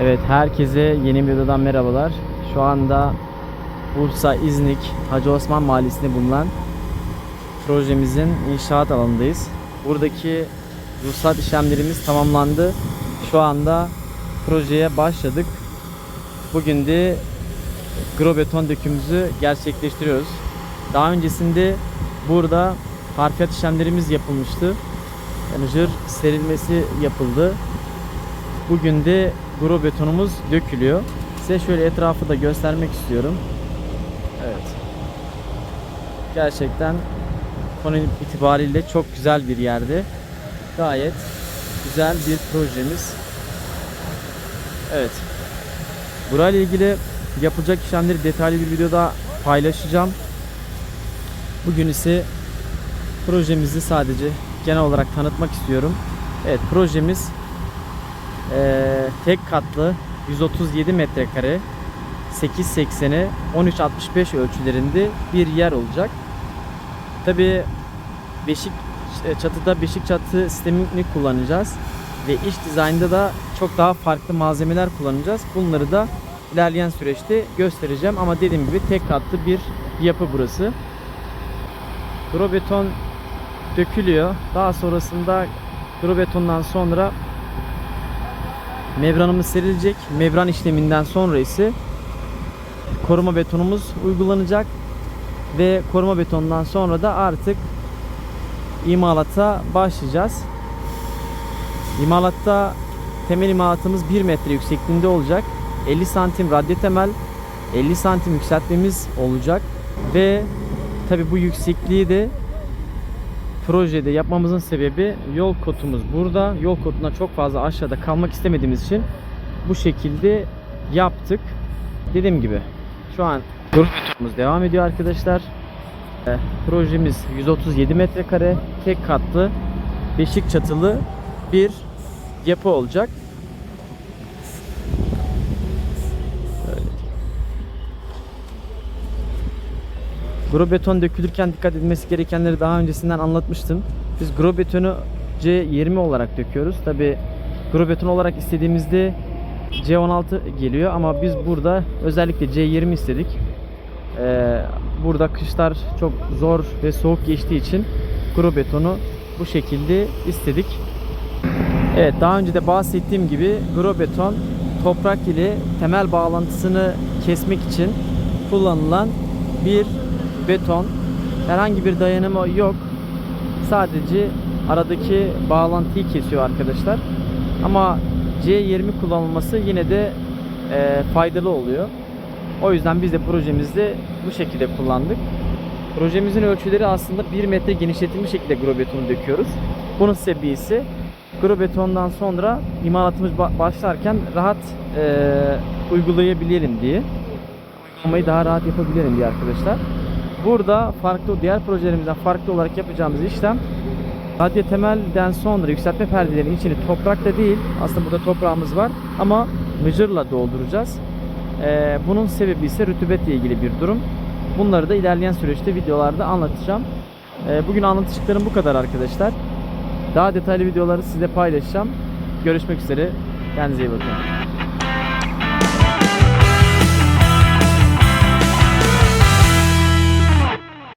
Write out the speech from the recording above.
Evet herkese yeni bir videodan merhabalar. Şu anda Bursa İznik Hacı Osman Mahallesi'nde bulunan projemizin inşaat alanındayız. Buradaki ruhsat işlemlerimiz tamamlandı. Şu anda projeye başladık. Bugün de grobeton dökümümüzü gerçekleştiriyoruz. Daha öncesinde burada harfiyat işlemlerimiz yapılmıştı. Yani jır serilmesi yapıldı. Bugün de gro betonumuz dökülüyor. Size şöyle etrafı da göstermek istiyorum. Evet. Gerçekten konu itibariyle çok güzel bir yerde. Gayet güzel bir projemiz. Evet. Burayla ilgili yapılacak işlemleri detaylı bir videoda paylaşacağım. Bugün ise projemizi sadece genel olarak tanıtmak istiyorum. Evet projemiz eee, tek katlı 137 metrekare 8.80'e 13.65 ölçülerinde bir yer olacak. Tabi beşik e, çatıda beşik çatı sistemini kullanacağız ve iç dizaynda da çok daha farklı malzemeler kullanacağız. Bunları da ilerleyen süreçte göstereceğim ama dediğim gibi tek katlı bir yapı burası. Grobeton dökülüyor. Daha sonrasında grobetondan sonra membranımız serilecek. Membran işleminden sonra ise koruma betonumuz uygulanacak ve koruma betondan sonra da artık imalata başlayacağız. İmalatta temel imalatımız 1 metre yüksekliğinde olacak. 50 santim radyo temel, 50 santim yükseltmemiz olacak ve tabi bu yüksekliği de projede yapmamızın sebebi yol kotumuz burada. Yol kotundan çok fazla aşağıda kalmak istemediğimiz için bu şekilde yaptık. Dediğim gibi şu an betonumuz devam ediyor arkadaşlar. Ee, Projemiz 137 metrekare tek katlı beşik çatılı bir yapı olacak. Gro beton dökülürken dikkat edilmesi gerekenleri daha öncesinden anlatmıştım. Biz gro betonu C20 olarak döküyoruz. Tabi gro beton olarak istediğimizde C16 geliyor ama biz burada özellikle C20 istedik. Ee, burada kışlar çok zor ve soğuk geçtiği için gro betonu bu şekilde istedik. Evet daha önce de bahsettiğim gibi gro beton toprak ile temel bağlantısını kesmek için kullanılan bir beton. Herhangi bir dayanımı yok. Sadece aradaki bağlantıyı kesiyor arkadaşlar. Ama C20 kullanılması yine de e, faydalı oluyor. O yüzden biz de projemizde bu şekilde kullandık. Projemizin ölçüleri aslında 1 metre genişletilmiş şekilde grobetonu döküyoruz. Bunun sebebi ise grobetondan sonra imalatımız ba- başlarken rahat e, uygulayabilelim diye. Uygulamayı daha rahat yapabilelim diye arkadaşlar. Burada farklı diğer projelerimizden farklı olarak yapacağımız işlem radyo temelden sonra yükseltme perdelerin içini toprakla değil aslında burada toprağımız var ama mıcırla dolduracağız. Ee, bunun sebebi ise rütubetle ilgili bir durum. Bunları da ilerleyen süreçte videolarda anlatacağım. Ee, bugün anlatacaklarım bu kadar arkadaşlar. Daha detaylı videoları size paylaşacağım. Görüşmek üzere. Kendinize iyi bakın.